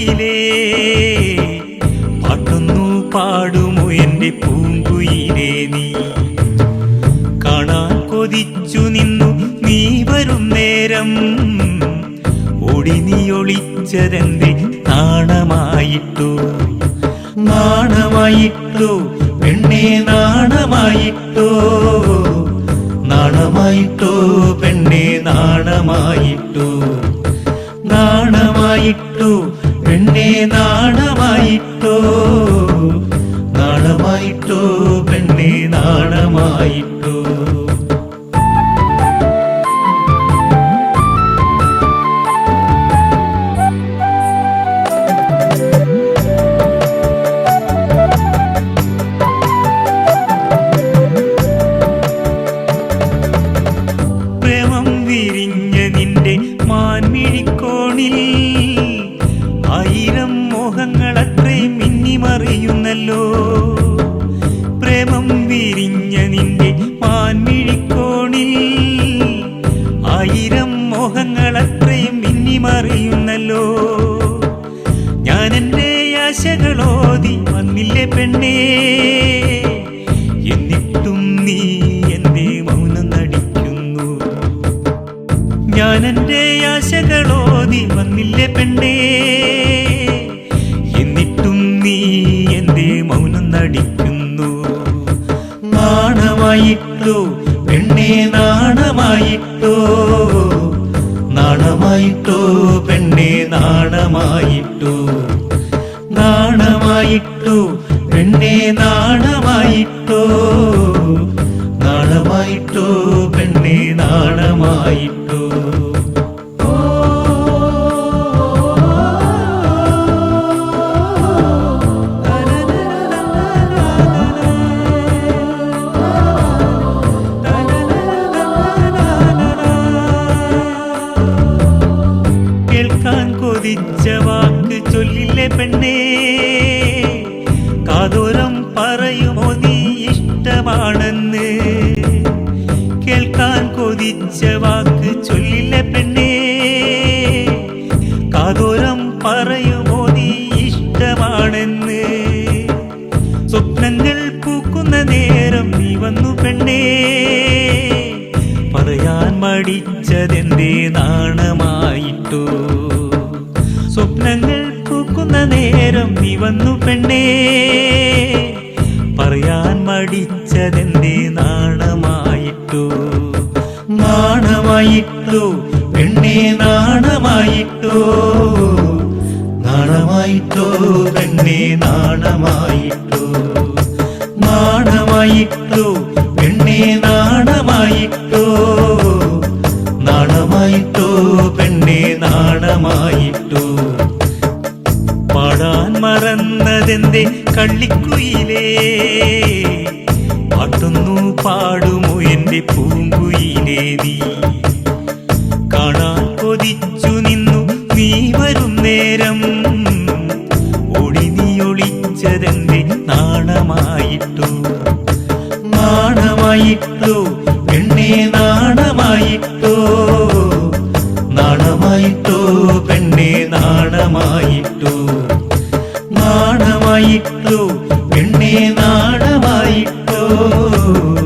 കള്ളിക്കുയിലേ പാട്ടുന്നു പാടുമോ എന്റെ പൂങ്കുയിലേ നീ? കാണാൻ കൊതിച്ചു നിന്നു നീ വരും നേരം. ഓടി നീ ഒളിച്ചതെന്റെ നാണമായിട്ടു? നാണമായിട്ടു പെണ്ണെ നാണമായിട്ടോ? നാണമായിട്ടോ പെണ്ണെ നാണമായിട്ടു? നാണമായിട്ടു മാൻമിഴിക്കോണിൽ ആയിരം മോഹങ്ങളത്രേ മിന്നിമറിയുന്നല്ലോ. പ്രേമം വിരിഞ്ഞ നിന്റെ മാൻമിഴിക്കോണിൽ ആയിരം മോഹങ്ങളത്രേ മിന്നിമറിയുന്നല്ലോ. ഞാൻ എന്റെ ആശകളോതി വന്നില്ലേ പെണ്ണേ. എന്റെ ആശകളോതി വന്നില്ലേ പെണ്ണേ? എന്നിട്ടും നീ എന്റെ മൗനം നടിക്കുന്നു. നാണമായിട്ടോ? പെണ്ണേ നാണമായിട്ടോ? നാണമായിട്ടോ? പെണ്ണേ നാണമായിട്ടോ? നാണമായിട്ടോ? പെണ്ണേ നാണമായിട്ടോ? നാണമായിട്ടോ? പെണ്ണേ നാണമായിട്ടോ? വാക്ക് ചൊല്ലില്ലേ പെണ്ണേ? കാതോരം പറയുമോ നീ ഇഷ്ടമാണെന്ന്? കേൾക്കാൻ കൊതിച്ച വാക്ക് ചൊല്ലില്ലേ പെണ്ണേ? കാതോരം പറയുമോ നീ ഇഷ്ടമാണെന്ന്? സ്വപ്നങ്ങൾ പൂക്കുന്ന നേരം നീ വന്നു പെണ്ണേ? പറയാൻ മടിച്ചതെന്തേ നാണമായിട്ടു നേരം നീ വന്നു പെണ്ണേ. പറയാൻ മടിച്ചതെന്റെ നാണമായിട്ടു. നാണമായിട്ടു. പെണ്ണേ നാണമായിട്ടോ. നാണമായിട്ടോ. പെണ്ണേ നാണമായിട്ടു. നാണമായിട്ടു. പെണ്ണേ നാണമായിട്ടോ. കള്ളിക്കുയിലേ പാട്ടൊന്നു പാടുമോ എന്റെ പൂങ്കുയിലേ നീ? കാണാൻ കൊതിച്ചു നിന്നു നീ വരും നേരം. ഒളി നീ ഒളിച്ചതെന്റെ നാണമായിട്ടു? നാണമായിട്ടു നാണമായിട്ടോ നാണമായിട്ടോ? oh.